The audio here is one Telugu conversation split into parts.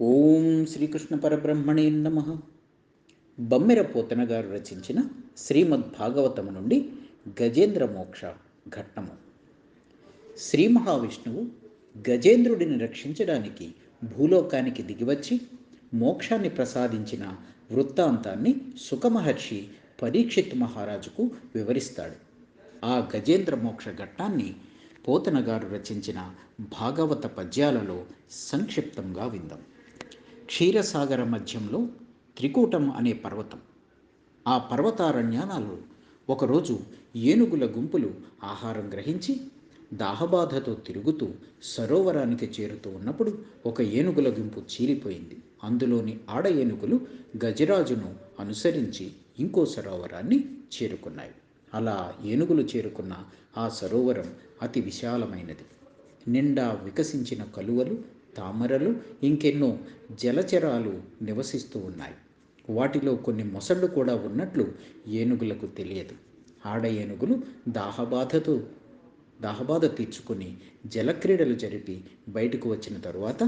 ఓం శ్రీకృష్ణ పరబ్రహ్మణే నమ. బమ్మెర పోతన గారు రచించిన శ్రీమద్ భాగవతము నుండి గజేంద్ర మోక్ష ఘట్టము. శ్రీ మహావిష్ణువు గజేంద్రుడిని రక్షించడానికి భూలోకానికి దిగివచ్చి మోక్షాన్ని ప్రసాదించిన వృత్తాంతాన్ని సుఖమహర్షి పరీక్షిత్ మహారాజుకు వివరిస్తాడు. ఆ గజేంద్ర మోక్ష ఘట్టాన్ని పోతన గారు రచించిన భాగవత పద్యాలలో సంక్షిప్తంగా విందాం. క్షీరసాగర మధ్యంలో త్రికూటం అనే పర్వతం. ఆ పర్వతారణ్యానాలు ఒకరోజు ఏనుగుల గుంపులు ఆహారం గ్రహించి దాహబాధతో తిరుగుతూ సరోవరానికి చేరుతూ ఉన్నప్పుడు ఒక ఏనుగుల గుంపు చీలిపోయింది. అందులోని ఆడ ఏనుగులు గజరాజును అనుసరించి ఇంకో సరోవరాన్ని చేరుకున్నాయి. అలా ఏనుగులు చేరుకున్న ఆ సరోవరం అతి విశాలమైనది. నిండా వికసించిన కలువలు తామరలు ఇంకెన్నో జలచరాలు నివసిస్తూ ఉన్నాయి. వాటిలో కొన్ని మొసళ్ళు కూడా ఉన్నట్లు ఏనుగులకు తెలియదు. ఆడ ఏనుగులు దాహబాధతో దాహబాధ తీర్చుకుని జలక్రీడలు జరిపి బయటకు వచ్చిన తరువాత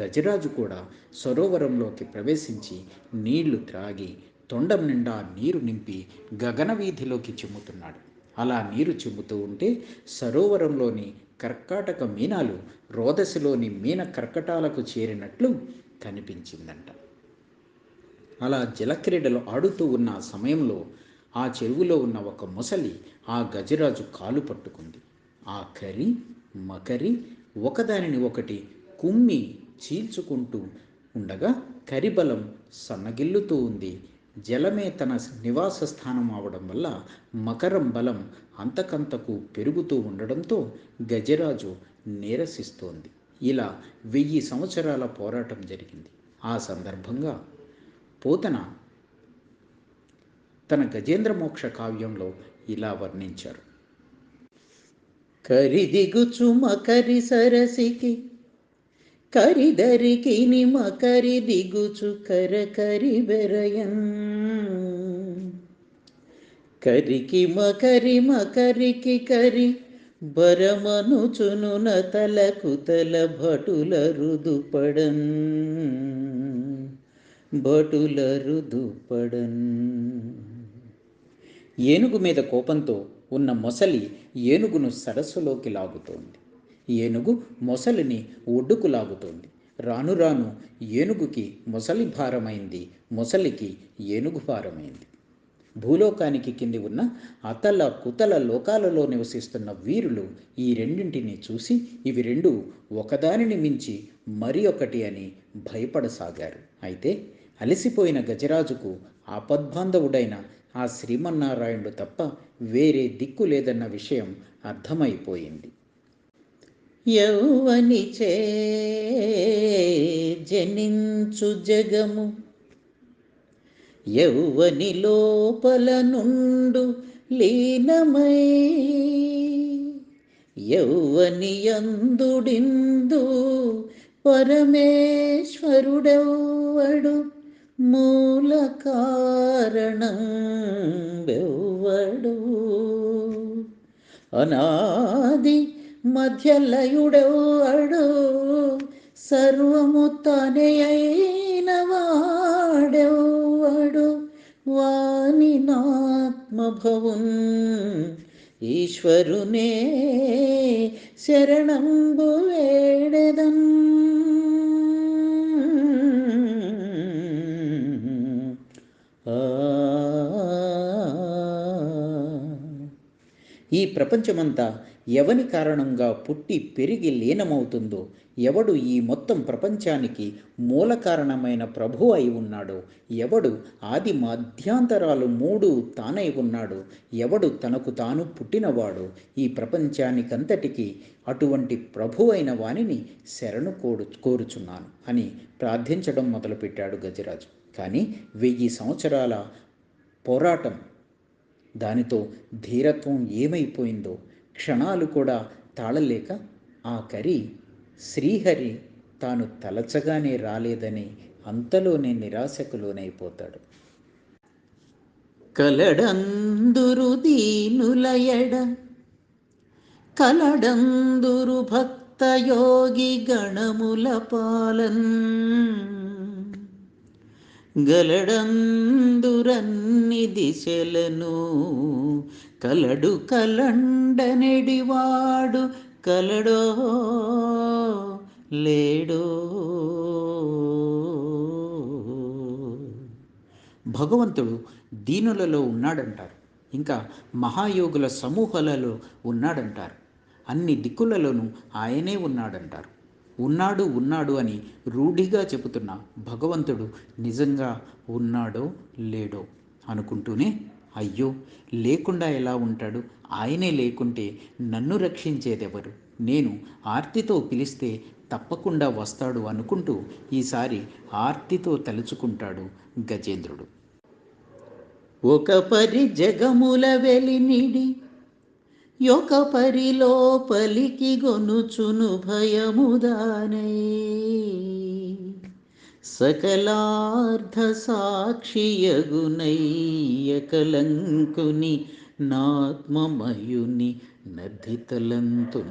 గజరాజు కూడా సరోవరంలోకి ప్రవేశించి నీళ్ళు త్రాగి తొండం నిండా నీరు నింపి గగన వీధిలోకి చిమ్ముతున్నాడు. అలా నీరు చిమ్ముతూ ఉంటే సరోవరంలోని కర్కాటక మీనాలు రోదసిలోని మీన కర్కటాలకు చేరినట్లు కనిపించిందంట. అలా జలక్రీడలు ఆడుతూ ఉన్న సమయంలో ఆ చెరువులో ఉన్న ఒక మొసలి ఆ గజరాజు కాలు పట్టుకుంది. ఆ కరి మకరి ఒకదానిని ఒకటి కుమ్మి చీల్చుకుంటూ ఉండగా కరిబలం సన్నగిల్లుతూ ఉంది. జలమే తన నివాస స్థానం అవడం వల్ల మకరం బలం అంతకంతకు పెరుగుతూ ఉండడంతో గజరాజు నీరసిస్తోంది. ఇలా వెయ్యి సంవత్సరాల పోరాటం జరిగింది. ఆ సందర్భంగా పోతన తన గజేంద్ర మోక్ష కావ్యంలో ఇలా వర్ణించారు. కరిదిగుచు మకరి సరసికి కరిదరికి నిమకరి దిగుచు కర కరి బెరయన్. కరికి మకరి మకరికి కరి బరమనుచును నతలకు తల భటుల రుదుపడన్. భటుల రుదుపడన్. ఏనుగు మీద కోపంతో ఉన్న మొసలి ఏనుగును సరస్సులోకి లాగుతోంది. ఏనుగు మొసలిని ఒడ్డుకు లాగుతోంది రాను రాను ఏనుగుకి మొసలి భారమైంది. మొసలికి ఏనుగు భారమైంది. భూలోకానికి కింది ఉన్న అతల కుతల లోకాలలో నివసిస్తున్న వీరులు ఈ రెండింటిని చూసి ఇవి రెండు ఒకదానిని మించి మరి ఒకటి అని భయపడసాగారు. అయితే అలసిపోయిన గజరాజుకు ఆపద్బాంధవుడైన ఆ శ్రీమన్నారాయణుడు తప్ప వేరే దిక్కు లేదన్న విషయం అర్థమైపోయింది. యౌవనిచే జనించు జగము. యౌవని లోపల నుండు లీనమై యౌవని అందుడిందు పరమేశ్వరుడెవ్వడు మూల కారణం వెవ్వడు అనాది మధ్యలయుడెవ్వడు సర్వము తనే అయిన వాడెవ్వడు వాని నాత్మభవున్ ఈశ్వరునే శరణంబు వేడెదన్. ఈ ప్రపంచమంతా ఎవని కారణంగా పుట్టి పెరిగి లీనమవుతుందో ఎవడు ఈ మొత్తం ప్రపంచానికి మూల కారణమైన ప్రభు అయి ఉన్నాడో ఎవడు ఆది మధ్యాంతరాలు మూడు తానై ఉన్నాడు ఎవడు తనకు తాను పుట్టినవాడు ఈ ప్రపంచానికంతటికి అటువంటి ప్రభు అయిన వానిని శరణు కోరు కోరుచున్నాను అని ప్రార్థించడం మొదలుపెట్టాడు గజరాజు. కానీ వెయ్యి సంవత్సరాల పోరాటం దానితో ధీరత్వం ఏమైపోయిందో క్షణాలు కూడా తాళలేక ఆ కరి శ్రీహరి తాను తలచగానే రాలేదని అంతలోనే నిరాశకు లోనైపోతాడు కలడందురు దీనులయడ కలడందురు భక్తయోగి గణముల పాలన్ గలడందురన్ని దిశలను కలడు కలండనెడివాడు కలడో లేడో. భగవంతుడు దీనులలో ఉన్నాడంటారు. ఇంకా మహాయోగుల సమూహాలలో ఉన్నాడంటారు. అన్ని దిక్కులలోనూ ఆయనే ఉన్నాడంటారు. ఉన్నాడు ఉన్నాడు అని రూఢిగా చెబుతున్న భగవంతుడు నిజంగా ఉన్నాడో లేడో అనుకుంటూనే అయ్యో లేకుండా ఎలా ఉంటాడు? ఆయనే లేకుంటే నన్ను రక్షించేదెవరు? నేను ఆర్తితో పిలిస్తే తప్పకుండా వస్తాడు అనుకుంటూ ఈసారి ఆర్తితో తలుచుకుంటాడు గజేంద్రుడు. ఒక పరి జగముల వెలినిడి యొక పరిలోపలికి గొనుచును భయముదానై. సకలార్థ సాక్షియగునయ్య కలంకుని నాత్మమయుని నదితలంతు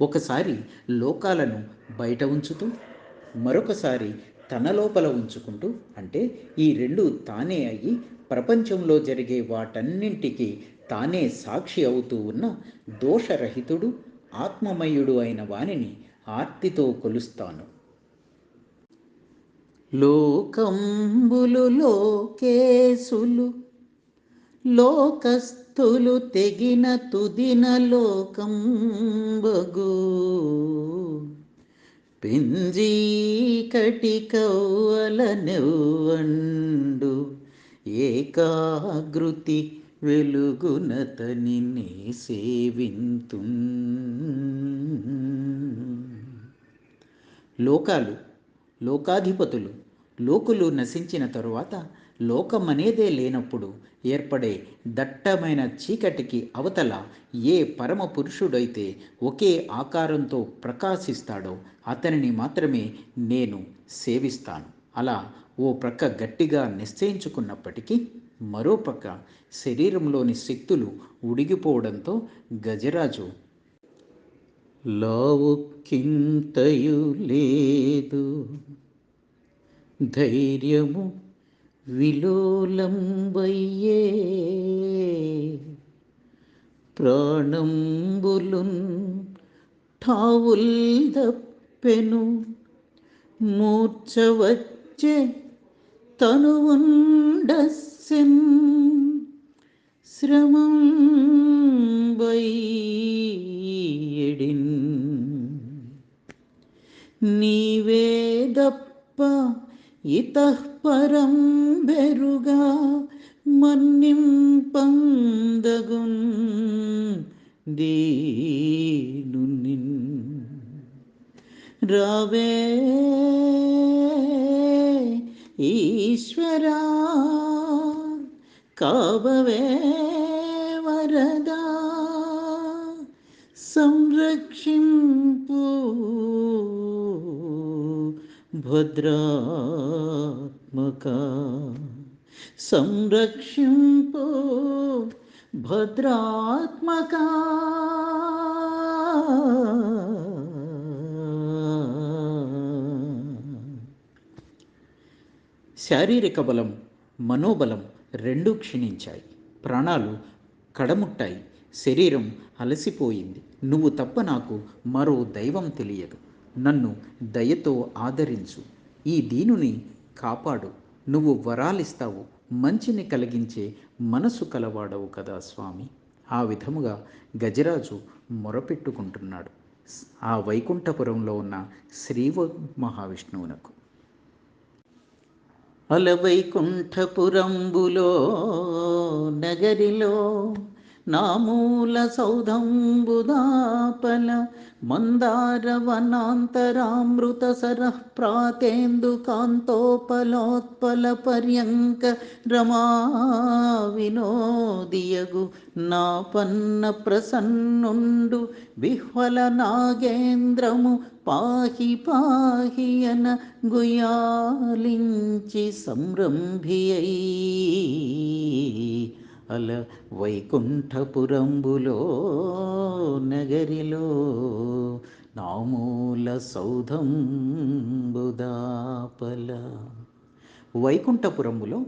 ఒకసారి లోకాలను బయట ఉంచుతూ మరొకసారి తన లోపల ఉంచుకుంటూ అంటే ఈ రెండు తానే అయ్యి ప్రపంచంలో జరిగే వాటన్నింటికి తానే సాక్షి అవుతూ ఉన్న దోషరహితుడు ఆత్మమయుడు అయిన వానిని ఆర్తితో కొలుస్తాను. లోకంబులు లోకేశులు లోకస్థులు తెగిన తుదిన లోకం బగు కౌవల నెవ్వండు. ఏకాగృతి వెలుగునతని నే సేవింతు. లోకాలు లోకాధిపతులు లోకులు నశించిన తరువాత లోకమనేదే లేనప్పుడు ఏర్పడే దట్టమైన చీకటికి అవతల ఏ పరమ పురుషుడైతే ఒకే ఆకారంతో ప్రకాశిస్తాడో అతనిని మాత్రమే నేను సేవిస్తాను. అలా ఓ ప్రక్క గట్టిగా నిశ్చయించుకున్నప్పటికీ మరోపక్క శరీరంలోని శక్తులు ఉడిగిపోవడంతో గజరాజు లావుకింతయు లేదు ధైర్యము విలోలంబయ్యే ప్రాణంబులున్ ఠావుల్ దప్పెను వచ్చే తనువుండస్సెన్ శ్రమం వైయడిన్ నీవేదప్ప ఇతః పరం బెరుగా మన్నిం పందగున్ దీనునిన్ రావే ఈశ్వరా కావవే వరదా సంరక్షింపు భద్రాత్మక సంరక్షింపు భద్రాత్మక శారీరక బలం మనోబలం రెండూ క్షీణించాయి. ప్రాణాలు కడముట్టాయి. శరీరం అలసిపోయింది. నువ్వు తప్ప నాకు మరో దైవం తెలియదు. నన్ను దయతో ఆదరించు. ఈ దీనుని కాపాడు. నువ్వు వరాలిస్తావు. మంచిని కలిగించే మనసు కలవాడవు కదా స్వామి. ఆ విధముగా గజరాజు మొరపెట్టుకుంటున్నాడు. ఆ వైకుంఠపురంలో ఉన్న శ్రీ మహావిష్ణువునకు. అలవైకుంఠపురంబులో నగరిలో నామూల సౌధంబుదాపల మందార వనాంతరామృత సరః పర్యంక రమా వినోదియగు నాపన్న ప్రసన్నుండు విహ్వల నాగేంద్రము పాహి పాహియన గుయాలించి సంరంభియై అల వైకుంఠపురంబులో నగరిలో నామూల సౌధం బుదాపల వైకుంఠపురములో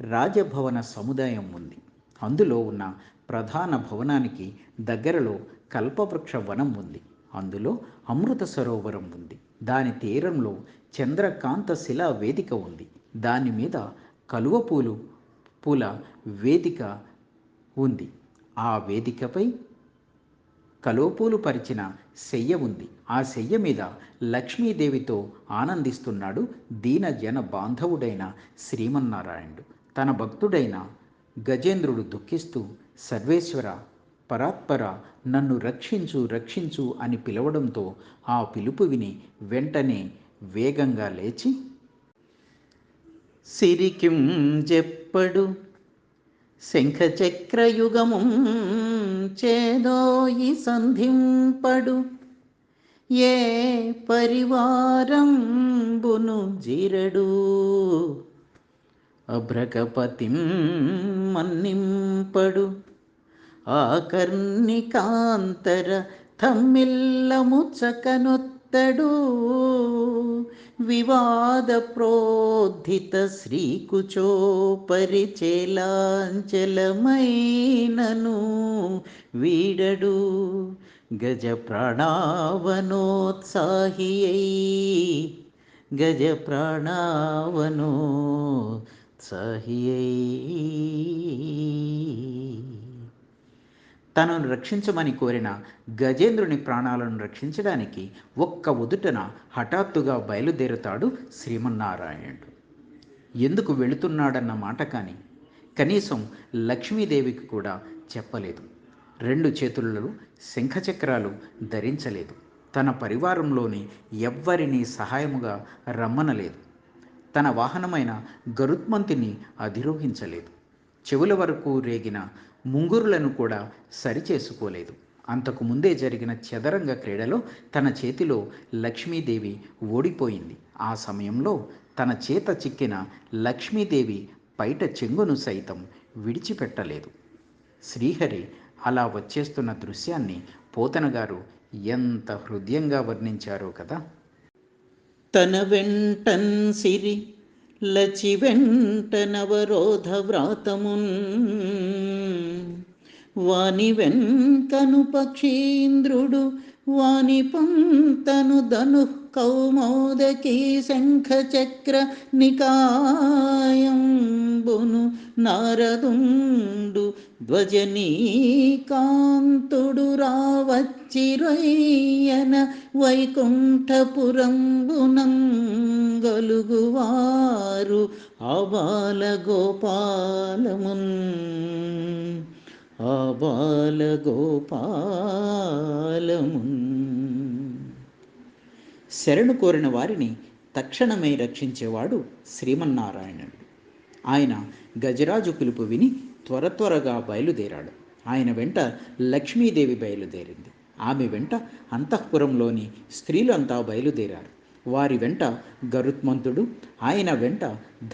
రాజభవన సముదాయం ఉంది. అందులో ఉన్న ప్రధాన భవనానికి దగ్గరలో కల్పవృక్ష వనం ఉంది. అందులో అమృత సరోవరం ఉంది. దాని తీరంలో చంద్రకాంత శిలా వేదిక ఉంది. దాని మీద కలువ పూలు పూల వేదిక ఉంది. ఆ వేదికపై కలోపూలు పరిచిన శయ్య ఉంది. ఆ శయ్య మీద లక్ష్మీదేవితో ఆనందిస్తున్నాడు దీన జన బాంధవుడైన శ్రీమన్నారాయణుడు. తన భక్తుడైన గజేంద్రుడు దుఃఖిస్తూ సర్వేశ్వర పరాత్పర నన్ను రక్షించు రక్షించు అని పిలవడంతో ఆ పిలుపు విని వెంటనే వేగంగా లేచి సిరికిం చెప్పడు. శంఖచక్రయుగము చేదోయి సంధింపడు. ఏ పరివారంబును జిరడు. అభ్రకపతిం మన్నింపడు. ఆకర్ణికాంతర తమ్మిల్లము చకనొత్తడు. विवादप्रोद्धतश्रीकुचोपरिचेलाञ्चलमयेन वीडडु गजप्राणावनोत्साहियै गजप्राणावनोत्साहियै తనను రక్షించమని కోరిన గజేంద్రుని ప్రాణాలను రక్షించడానికి ఒక్క ఉదుటన హఠాత్తుగా బయలుదేరుతాడు శ్రీమన్నారాయణుడు. ఎందుకు వెళుతున్నాడన్న మాట కానీ కనీసం లక్ష్మీదేవికి కూడా చెప్పలేదు. రెండు చేతులలో శంఖచక్రాలు ధరించలేదు. తన పరివారంలోని ఎవ్వరినీ సహాయముగా రమ్మనలేదు. తన వాహనమైన గరుత్మంతిని అధిరోహించలేదు. చెవుల వరకు రేగిన ముంగురులను కూడా సరిచేసుకోలేదు. అంతకు ముందే జరిగిన చదరంగ క్రీడలో తన చేతిలో లక్ష్మీదేవి ఓడిపోయింది. ఆ సమయంలో తన చేత చిక్కిన లక్ష్మీదేవి బయట చెంగును సైతం విడిచిపెట్టలేదు. శ్రీహరి అలా వచ్చేస్తున్న దృశ్యాన్ని పోతన గారు ఎంత హృదయంగా వర్ణించారో కదా! తన వెంటన్ సిరి లచి వెంట నవరోధ వ్రాతమున్. వాని వెంకను పక్షీంద్రుడు వాని పంతను ధనుః కౌమోదకీ శంఖచక్ర నికాయంబును నారదుండు ధ్వజనీకాంతుడు రావచ్చిరయ్యన వైకుంఠపురంబునంగలుగువారు అబాల ఆబాల గోపాలమున్ ఆబాల గోపాల శరణు కోరిన వారిని తక్షణమే రక్షించేవాడు శ్రీమన్నారాయణుడు. ఆయన గజరాజు పిలుపు విని త్వర త్వరగా బయలుదేరాడు. ఆయన వెంట లక్ష్మీదేవి బయలుదేరింది. ఆమె వెంట అంతఃపురంలోని స్త్రీలంతా బయలుదేరారు. వారి వెంట గరుత్మంతుడు ఆయన వెంట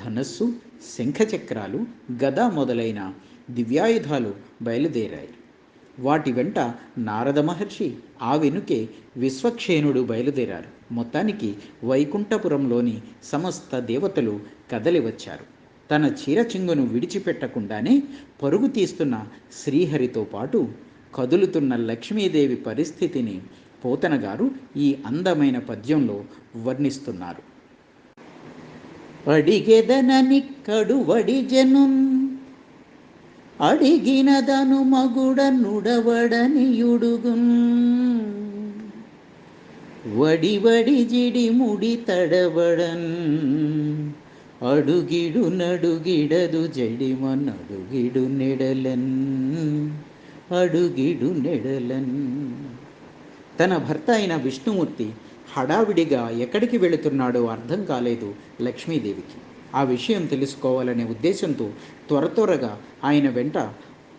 ధనస్సు శంఖచక్రాలు గద మొదలైన దివ్యాయుధాలు బయలుదేరాయి. వాటి వెంట నారద మహర్షి ఆ వెనుకే విశ్వక్షేణుడు బయలుదేరారు. మొత్తానికి వైకుంఠపురంలోని సమస్త దేవతలు కదలి వచ్చారు. తన చీరచింగును విడిచిపెట్టకుండానే పరుగు తీస్తున్న శ్రీహరితో పాటు కదులుతున్న లక్ష్మీదేవి పరిస్థితిని పోతన గారు ఈ అందమైన పద్యంలో వర్ణిస్తున్నారు. అడిగెదననిక్కడు వడిజనున్ అడిగినదను మగుడ నుడవడని యుడుగున్ వడి జిడి ముడి తడబడన్ అడుగిడు నడుగిడదు జడిమన్ అడుగిడు నెడలన్. అడుగిడు నెడలన్. తన భర్త అయిన విష్ణుమూర్తి హడావిడిగా ఎక్కడికి వెళుతున్నాడో అర్థం కాలేదు లక్ష్మీదేవికి. ఆ విషయం తెలుసుకోవాలనే ఉద్దేశంతో త్వర త్వరగా ఆయన వెంట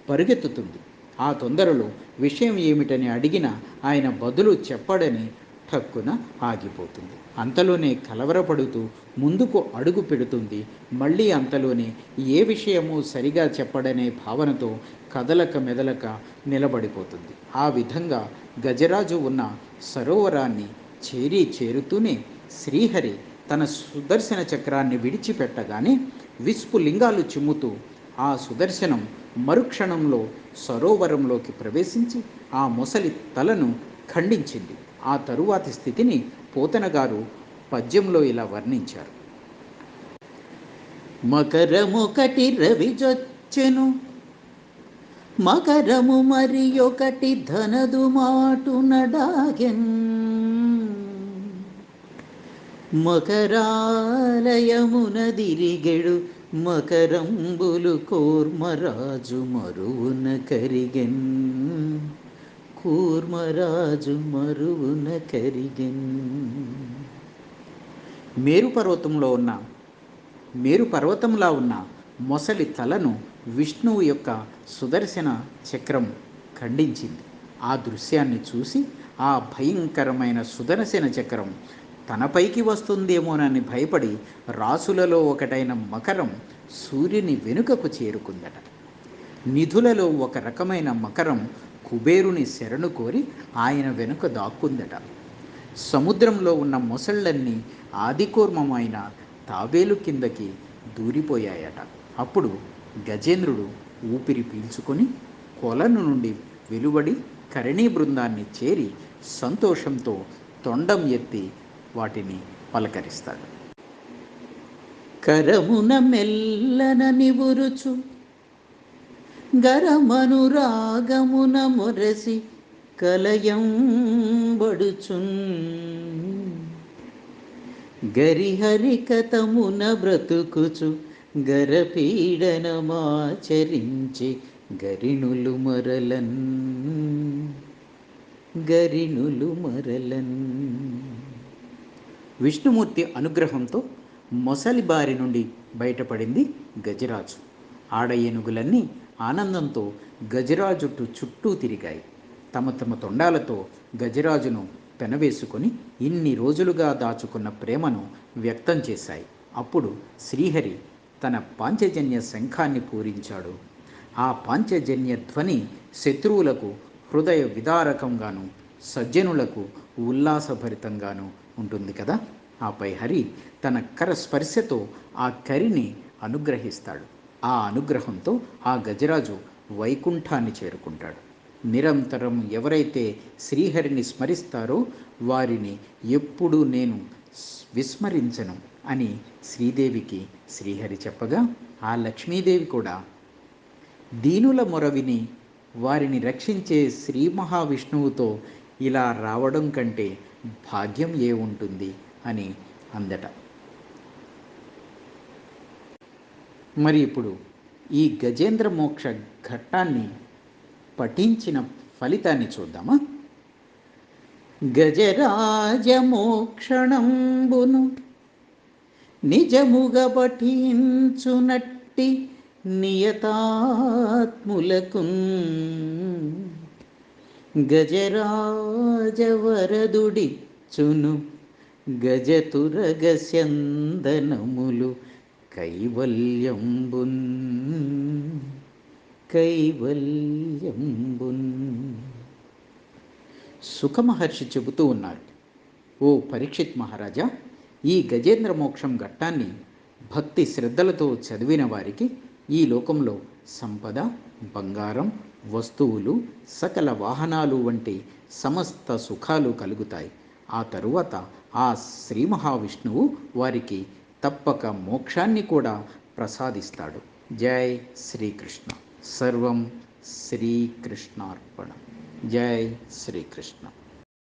పరిగెత్తుతుంది. ఆ తొందరలో విషయం ఏమిటని అడిగిన ఆయన బదులు చెప్పడని ఠక్కున ఆగిపోతుంది. అంతలోనే కలవరపడుతూ ముందుకు అడుగు పెడుతుంది. మళ్ళీ అంతలోనే ఏ విషయము సరిగా చెప్పడనే భావనతో కదలక మెదలక నిలబడిపోతుంది. ఆ విధంగా గజరాజు ఉన్న సరోవరాన్ని చేరి చేరుతూనే శ్రీహరి తన సుదర్శన చక్రాన్ని విడిచిపెట్టగానే విస్పు లింగాలు చిమ్ముతూ ఆ సుదర్శనం మరుక్షణంలో సరోవరంలోకి ప్రవేశించి ఆ మొసలి తలను ఖండించింది. ఆ తరువాతి స్థితిని పోతన గారు పద్యంలో ఇలా వర్ణించారు. మకరమొకటి రవిజొచ్చెను మకరము మరి ఒకటి ధనదు మాటు నడాగెన్. మకరాలయమునదిరిగెడు మకరంబులు కోర్మరాజు మరువున కరిగెన్. కూర్మరాజు మరువున కరిగెన్. మేరు పర్వతంలో ఉన్న మేరు పర్వతంలా ఉన్న మొసలి తలను విష్ణువు యొక్క సుదర్శన చక్రం ఖండించింది. ఆ దృశ్యాన్ని చూసి ఆ భయంకరమైన సుదర్శన చక్రం తనపైకి వస్తుందేమోనని భయపడి రాసులలో ఒకటైన మకరం సూర్యుని వెనుకకు చేరుకుందట. నిధులలో ఒక రకమైన మకరం కుబేరుని శరణు కోరి ఆయన వెనుక దాక్కుందట. సముద్రంలో ఉన్న మొసళ్ళన్నీ ఆదికూర్మమైన తాబేలు కిందకి దూరిపోయాయట. అప్పుడు గజేంద్రుడు ఊపిరి పీల్చుకొని కొలను నుండి వెలువడి కరణీ బృందాన్ని చేరి సంతోషంతో తొండం ఎత్తి వాటిని పలకరిస్తాడు. కరమున మెల్లన నివురుచు గరమనురాగమున రాగమున మొరసి కలయంబడుచున్. గరిహరికతమున బ్రతుకుచు గరపీడనమాచరించి గరిణులు మరలన్. గరిణులు మరలన్. విష్ణుమూర్తి అనుగ్రహంతో మొసలి బారి నుండి బయటపడింది గజరాజు. ఆడ ఏనుగులన్నీ ఆనందంతో గజరాజు చుట్టూ తిరిగాయి. తమ తమ తొండాలతో గజరాజును పెనవేసుకొని ఇన్ని రోజులుగా దాచుకున్న ప్రేమను వ్యక్తం చేశాయి. అప్పుడు శ్రీహరి తన పాంచజన్య శంఖాన్ని పూరించాడు. ఆ పాంచజన్య ధ్వని శత్రువులకు హృదయ విదారకంగాను సజ్జనులకు ఉల్లాసభరితంగాను ఉంటుంది కదా? ఆపై హరి తన కర స్పర్శతో ఆ కరిని అనుగ్రహిస్తాడు. ఆ అనుగ్రహంతో ఆ గజరాజు వైకుంఠాన్ని చేరుకుంటాడు. నిరంతరం ఎవరైతే శ్రీహరిని స్మరిస్తారో వారిని ఎప్పుడూ నేను విస్మరించను అని శ్రీదేవికి శ్రీహరి చెప్పగా ఆ లక్ష్మీదేవి కూడా దీనుల మొరవిని వారిని రక్షించే శ్రీ మహావిష్ణువుతో ఇలా రావడం కంటే భాగ్యం ఏ ఉంటుంది అని అందట. మరి ఇప్పుడు ఈ గజేంద్ర మోక్ష ఘట్టాన్ని పఠించిన ఫలితాన్ని చూద్దామా? గజరాజమోక్షణంబును నిజముగ పఠించునట్టి నియతాత్ములకు గజరాజవరదుడిచ్చును గజతురగస్యందనములు కైవల్యంబున్ కైవల్యంబున్. సుఖమహర్షి చెబుతూ ఉన్నారు ఓ పరీక్షిత్ మహారాజా ఈ గజేంద్ర మోక్షం ఘట్టాన్ని భక్తి శ్రద్ధలతో చదివిన వారికి ఈ లోకంలో సంపద బంగారం వస్తువులు సకల వాహనాలు వంటి సమస్త సుఖాలు కలుగుతాయి. ఆ తరువాత ఆ శ్రీ మహావిష్ణువు వారికి తప్పక మోక్షాన్ని కూడా ప్రసాదిస్తాడు. జై శ్రీకృష్ణ. సర్వం శ్రీకృష్ణార్పణం. జై శ్రీకృష్ణ.